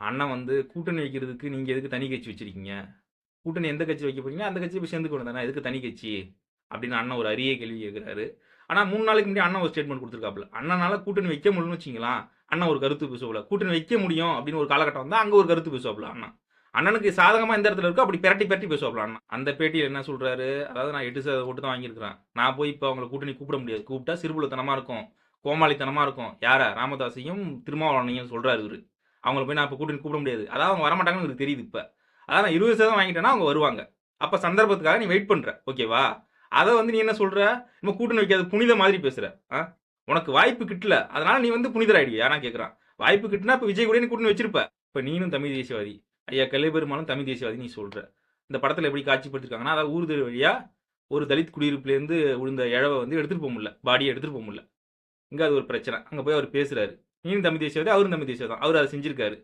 அண்ணன் வந்து கூட்டணி வைக்கிறதுக்கு நீங்க எதுக்கு தனி கட்சி வச்சிருக்கீங்க? கூட்டணி எந்த கட்சி வைக்க போறீங்களோ, அந்த கட்சி போய் கொண்டு வந்தேன் எதுக்கு தனி கட்சி? அப்படின்னு அண்ணன் ஒரு அரிய கேள்வி கேட்கிறாரு. ஆனா மூணு நாளைக்கு முன்னாடி அண்ணன் ஒரு ஸ்டேட்மெண்ட் குடுத்திருக்காப்ல. அண்ணனால கூட்டணி வைக்க முடியும்னு வச்சுக்கங்களேன், அண்ணன் ஒரு கருத்து பேசுவாப்ல. கூட்டணி வைக்க முடியும் அப்படின்னு ஒரு காலகட்டம் வந்தா, அங்க ஒரு கருத்து பேசுவாப்ல அண்ணா அண்ணனுக்கு சாதகமா எந்த இடத்துல இருக்கோ அப்படி பெரட்டி பெரட்டி பேசுவாப்ல அண்ணன். அந்த பேட்டியில் என்ன சொல்றாரு, அதாவது நான் எட்டு சதவீதம் ஓட்டு தான் வாங்கியிருக்கிறேன். நான் போய் இப்போ அவங்களை கூட்டணி கூப்பிட முடியாது. கூப்பிட்டா சிறுபுலத்தனமாக இருக்கும். கோமாளித்தனமா இருக்கும். யார? ராமதாசையும் திருமாவளவனையும் சொல்றாரு இவரு. அவங்கள போய் நான் இப்போ கூட்டணி கூப்பிட முடியாது. அதாவது அவங்க வரமாட்டாங்கன்னு எனக்கு தெரியுது இப்போ அதான் நான் 20% வாங்கிட்டேன்னா அவங்க வருவாங்க. அப்போ சந்தர்ப்பத்துக்காக நீ வெயிட் பண்ணுற ஓகேவா? அதை வந்து நீ என்ன சொல்கிற நம்ம கூட்டணி வைக்காத புனித மாதிரி பேசுகிற ஆ? உனக்கு வாய்ப்பு கிட்டல. அதனால நீ வந்து புனிதர் ஆயிடுவியா? நான் கேட்குறான் வாய்ப்பு கிட்டுனா இப்போ விஜய் கூட நீ கூட்டணி வச்சிருப்ப. இப்போ நீனும் தமிழ் தேசியவாதி. ஐயா கலைபெருமாளும் தமிழ் தேசியவாதி நீ சொல்கிற இந்த படத்தில் எப்படி காட்சிப்படுத்திருக்காங்கன்னா, அதாவது ஊர் வழியாக ஒரு தலித் குடியிருப்புலேருந்து விழுந்த இழவை வந்து எடுத்துகிட்டு போக முடியல. பாடியை எடுத்துகிட்டு போக முடியல. இங்கே அது ஒரு பிரச்சனை. அங்கே போய் அவர் பேசுகிறாரு பேசுறாரு. நீயும் தமிழ் தேசியவாதி, அவரும் தமிழ் தேசியவாதி தான். அவரு செஞ்சிருக்காரு.